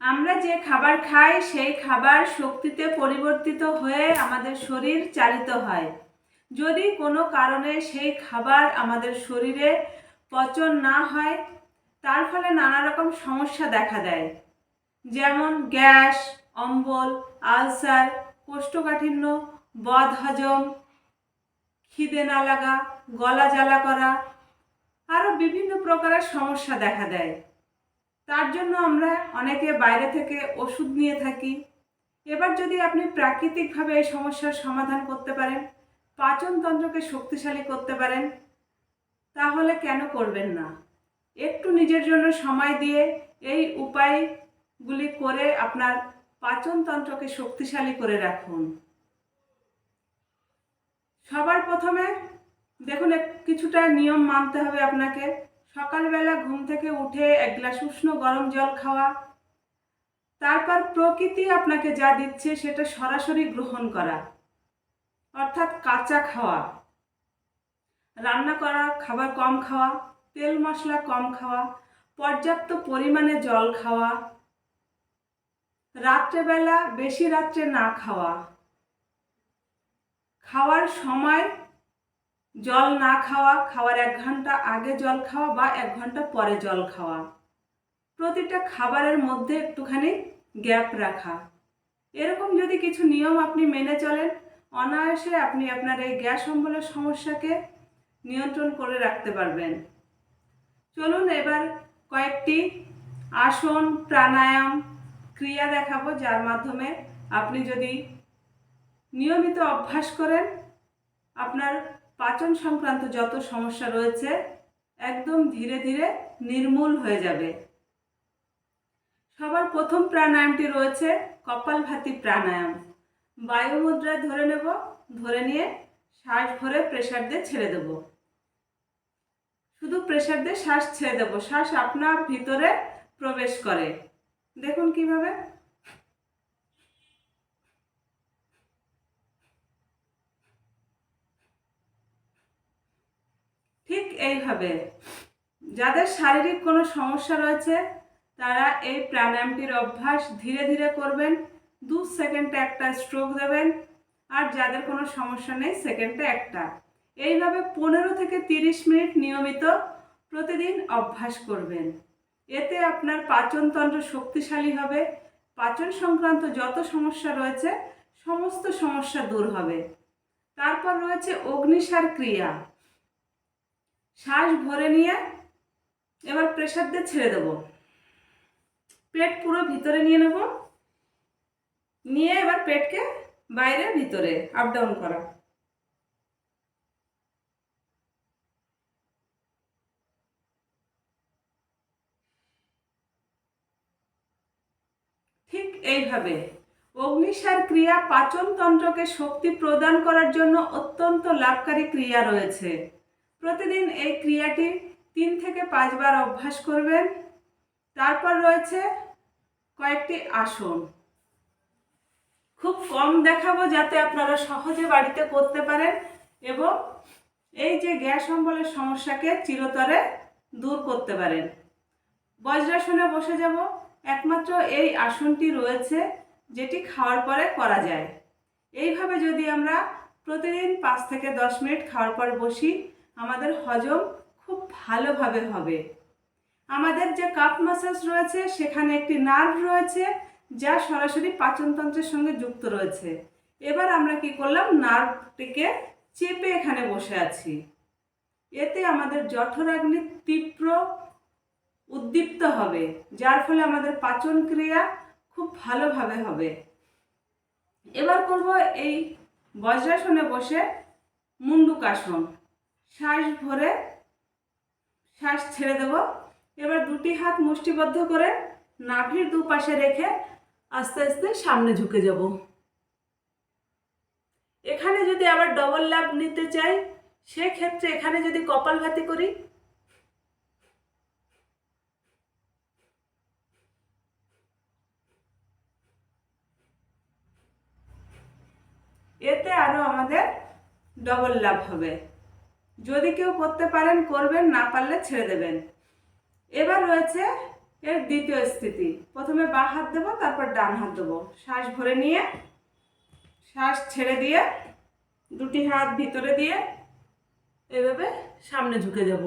আমরা যে খাবার খাই, সেই খাবার শক্তিতে পরিবর্তিত হয়ে আমাদের শরীর চালিত হয়। যদি কোনো কারণে সেই খাবার আমাদের শরীরে পচন না হয়, তার ফলে নানা রকম সমস্যা দেখা দেয়। যেমন গ্যাস, অম্বল, আলসার, কোষ্ঠকাঠিন্য, বদহজম, খিদে না লাগা, গলা জ্বালা করা, আরও বিভিন্ন প্রকারের সমস্যা দেখা দেয়। তার জন্য আমরা অনেকে বাইরে থেকে ওষুধ নিয়ে থাকি। এবার যদি আপনি প্রাকৃতিকভাবে এই সমস্যার সমাধান করতে পারেন পাচনতন্ত্রকে শক্তিশালী করতে পারেন, তাহলে কেন করবেন না? একটু নিজের জন্য সময় দিয়ে এই উপায়গুলি করে আপনার পাচনতন্ত্রকে শক্তিশালী করে রাখুন। সবার প্রথমে দেখুন কিছুটা নিয়ম মানতে হবে আপনাকে। সকালবেলা ঘুম থেকে উঠে এক গ্লাস উষ্ণ গরম জল খাওয়া। তারপর প্রকৃতি আপনাকে যা দিচ্ছে সেটা সরাসরি গ্রহণ করা, অর্থাৎ কাঁচা খাওয়া। রান্না করা, খাবার কম খাওয়া, তেল মশলা কম খাওয়া, পর্যাপ্ত পরিমাণে জল খাওয়া, রাত্রেবেলা বেশি রাত্রে না খাওয়া। খাওয়ার সময় জল না খাওয়া, খাওয়ার এক ঘণ্টা আগে জল খাওয়া বা এক ঘণ্টা পরে জল খাওয়া। প্রতিটা খাবারের মধ্যে একটুখানি গ্যাপ রাখা। এরকম যদি কিছু নিয়ম আপনি মেনে চলেন, অনায়াসে আপনি আপনার এই গ্যাস অম্বলের সমস্যাকে নিয়ন্ত্রণ করে রাখতে পারবেন। চলুন এবার কয়েকটি আসন, প্রাণায়াম, ক্রিয়া দেখাবো, যার মাধ্যমে আপনি যদি নিয়মিত অভ্যাস করেন, আপনার পাচন সংক্রান্ত যত সমস্যা রয়েছে, একদম ধীরে ধীরে নির্মূল হয়ে যাবে। সবার প্রথম প্রাণায়ামটি রয়েছে কপালভাতি প্রাণায়াম। বায়ু মুদ্রায় ধরে নেব, ধরে নিয়ে শ্বাস ভরে প্রেশার দিয়ে ছেড়ে দেব। শুধু প্রেশার দিয়ে শ্বাস ছেড়ে দেব, শ্বাস আপনার ভিতরে প্রবেশ করে। দেখুন কীভাবে। ঠিক এইভাবে। যাদের শারীরিক কোনো সমস্যা রয়েছে, তারা এই প্রাণায়ামটির অভ্যাস ধীরে ধীরে করবেন, দু সেকেন্ডে একটা স্ট্রোক দেবেন, আর যাদের কোনো সমস্যা নেই, সেকেন্ডে একটা। এইভাবে পনেরো থেকে তিরিশ মিনিট নিয়মিত প্রতিদিন অভ্যাস করবেন। এতে আপনার পাচনতন্ত্র শক্তিশালী হবে, পাচন সংক্রান্ত যত সমস্যা রয়েছে, সমস্ত সমস্যা দূর হবে। তারপর রয়েছে অগ্নিসার ক্রিয়া। শ্বাস ভরে নিয়ে এবার প্রেশার দিয়ে ছেড়ে দেবো। পেট পুরো ভিতরে নিয়ে নেব। নিয়ে এবার পেটকে বাইরে ভিতরে আপ ডাউন করা। ঠিক এইভাবে অগ্নিসার ক্রিয়া পাচনতন্ত্রকে শক্তি প্রদান করার জন্য অত্যন্ত লাভকারী ক্রিয়া রয়েছে। প্রতিদিন এই ক্রিয়াটি তিন থেকে পাঁচবার অভ্যাস করবেন। তারপর রয়েছে কয়েকটি আসন। খুব কম দেখাবো যাতে আপনারা সহজে বাড়িতে করতে পারেন এবং এই যে গ্যাস অম্বলের সমস্যাকে চিরতরে দূর করতে পারেন। বজ্রাসনে বসে যাব। একমাত্র এই আসনটি রয়েছে যেটি খাওয়ার পরে করা যায়। এইভাবে যদি আমরা প্রতিদিন পাঁচ থেকে দশ মিনিট খাওয়ার পর বসি আমাদের হজম খুব ভালোভাবে হবে। আমাদের যে কাপ মাসাজ রয়েছে, সেখানে একটি নার্ভ রয়েছে, যা সরাসরি পাচনতন্ত্রের সঙ্গে যুক্ত রয়েছে। এবার আমরা কি করলাম? নার্ভটিকে চেপে এখানে বসে আছি। এতে আমাদের জঠরাগ্নি তীব্র উদ্দীপ্ত হবে, যার ফলে আমাদের পাচন ক্রিয়া খুব ভালোভাবে হবে। এবার করব এই বজ্রাসনে বসে মুন্ডুকাসন শ্বাস ভরে শ্বাস ছেড়ে দেব। এবার দুটি হাত মুষ্টিবদ্ধ করে নাভির দুপাশে রেখে আস্তে আস্তে সামনে ঝুঁকে যাব। এখানে যদি আবার ডবল লাভ নিতে চাই, সেক্ষেত্রে এখানে যদি কপালভাতি করি, এতে আরও আমাদের ডবল লাভ হবে। যদি কেউ করতে পারেন, করবেন, না পারলে ছেড়ে দেবেন। এবার রয়েছে এর দ্বিতীয় স্থিতি। প্রথমে বাঁ হাত দেবো, তারপর ডান হাত দেবো। শ্বাস ভরে নিয়ে, শ্বাস ছেড়ে দিয়ে, দুটি হাত ভিতরে দিয়ে এভাবে সামনে ঝুঁকে যাব।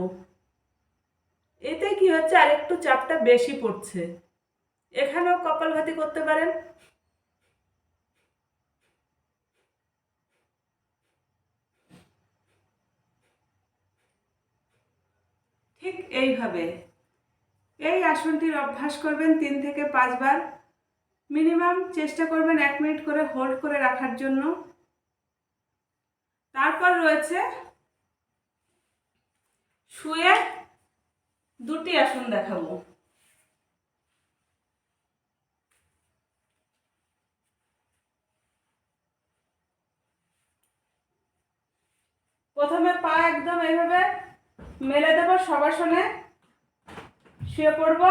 এতে কি হচ্ছে? আরেকটু চাপটা বেশি পড়ছে। এখানেও কপালভাতি করতে পারেন। ঠিক এইভাবে। এই আসনটির অভ্যাস করবেন তিন থেকে পাঁচবার। মিনিমাম চেষ্টা করবেন এক মিনিট করে হোল্ড করে রাখার জন্য। তারপর রয়েছে শুয়ে দুটি আসন দেখাবো। প্রথমে পা একদম এইভাবে মেলে দেবো সবাসনে শুয়ে পড়ব।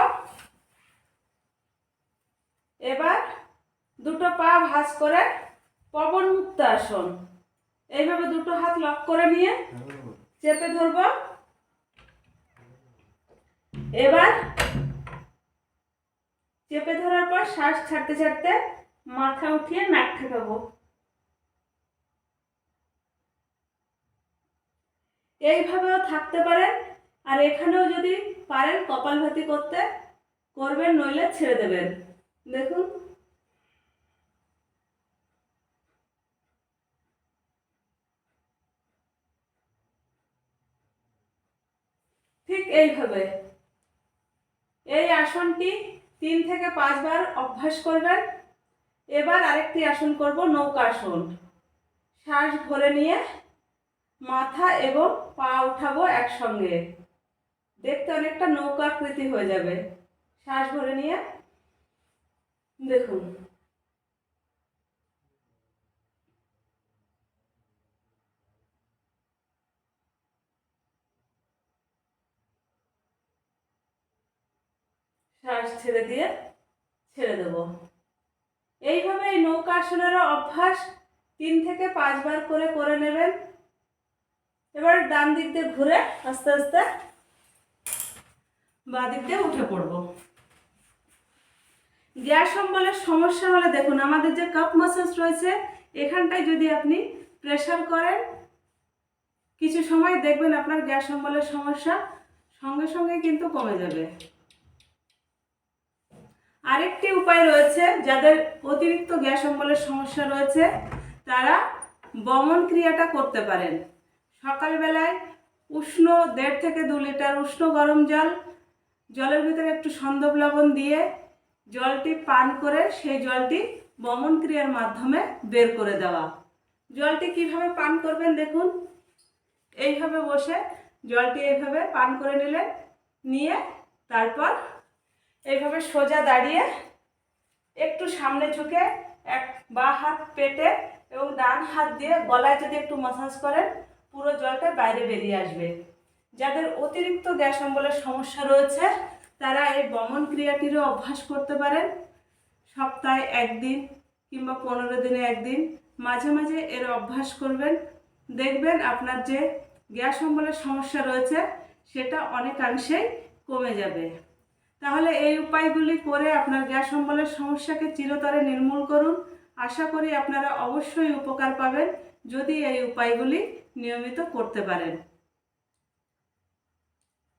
এবার দুটো পা ভাঁজ করে পবন মুক্ত আসন। এইভাবে দুটো হাত লক করে নিয়ে চেপে ধরব। এবার চেপে ধরার পর শ্বাস ছাড়তে ছাড়তে মাথা উঠিয়ে নাক ঠেকাবো। এইভাবেও থাকতে পারেন। আর এখানেও যদি পারেন কপালভাতি করতে, করবেন নইলে ছেড়ে দেবেন। দেখুন। ঠিক এইভাবে। এই আসনটি তিন থেকে পাঁচবার অভ্যাস করবেন। এবার আরেকটি আসন করব নৌকাসন শ্বাস ভরে নিয়ে মাথা এবং পা উঠাবো একসঙ্গে। দেখতে অনেকটা নৌকাকৃতি হয়ে যাবে। শ্বাস ভরে নিয়ে দেখুন। শ্বাস ছেড়ে দিয়ে ছেড়ে দেব। এইভাবে এই নৌকা আসনেরও অভ্যাস তিন থেকে পাঁচবার করে করে নেবেন। এবার ডান দিক দিয়ে ঘুরে আস্তে আস্তে বাঁ দিক দিয়ে উঠে পড়ব। গ্যাস অম্বলের সমস্যা হলে দেখুন, আমাদের যে কাপ মাসাজ রয়েছে, এখানটায় যদি আপনি প্রেশার করেন, কিছু সময় দেখবেন আপনার গ্যাস অম্বলের সমস্যা সঙ্গে সঙ্গে কিন্তু কমে যাবে। আরেকটি উপায় রয়েছে, যাদের অতিরিক্ত গ্যাস অম্বলের সমস্যা রয়েছে, তারা বমন ক্রিয়াটা করতে পারেন। সকালবেলায় উষ্ণ দেড় থেকে দু লিটার উষ্ণ গরম জল, জলের ভিতরে একটু সন্দব লবণ দিয়ে জলটি পান করে সেই জলটি বমন ক্রিয়ার মাধ্যমে বের করে দেওয়া। জলটি কীভাবে পান করবেন দেখুন। এইভাবে বসে জলটি এইভাবে পান করে নিলেন, নিয়ে তারপর এইভাবে সোজা দাঁড়িয়ে একটু সামনে ঝুঁকে এক বা হাত পেটে এবং ডান হাত দিয়ে গলায় যদি একটু মাসাজ করেন পুরো জলটা বাইরে বেরিয়ে আসবে। যাদের অতিরিক্ত গ্যাস অম্বলের সমস্যা রয়েছে, তারা এই বমন ক্রিয়াটিরও অভ্যাস করতে পারেন। সপ্তাহে একদিন কিংবা পনেরো দিনে একদিন মাঝে মাঝে এর অভ্যাস করবেন। দেখবেন আপনার যে গ্যাস অম্বলের সমস্যা রয়েছে, সেটা অনেকাংশেই কমে যাবে। তাহলে এই উপায়গুলি করে আপনার গ্যাস অম্বলের সমস্যাকে চিরতরে নির্মূল করুন। আশা করি আপনারা অবশ্যই উপকার পাবেন। যদি এই উপায়গুলি নিয়মিত করতে পারেন।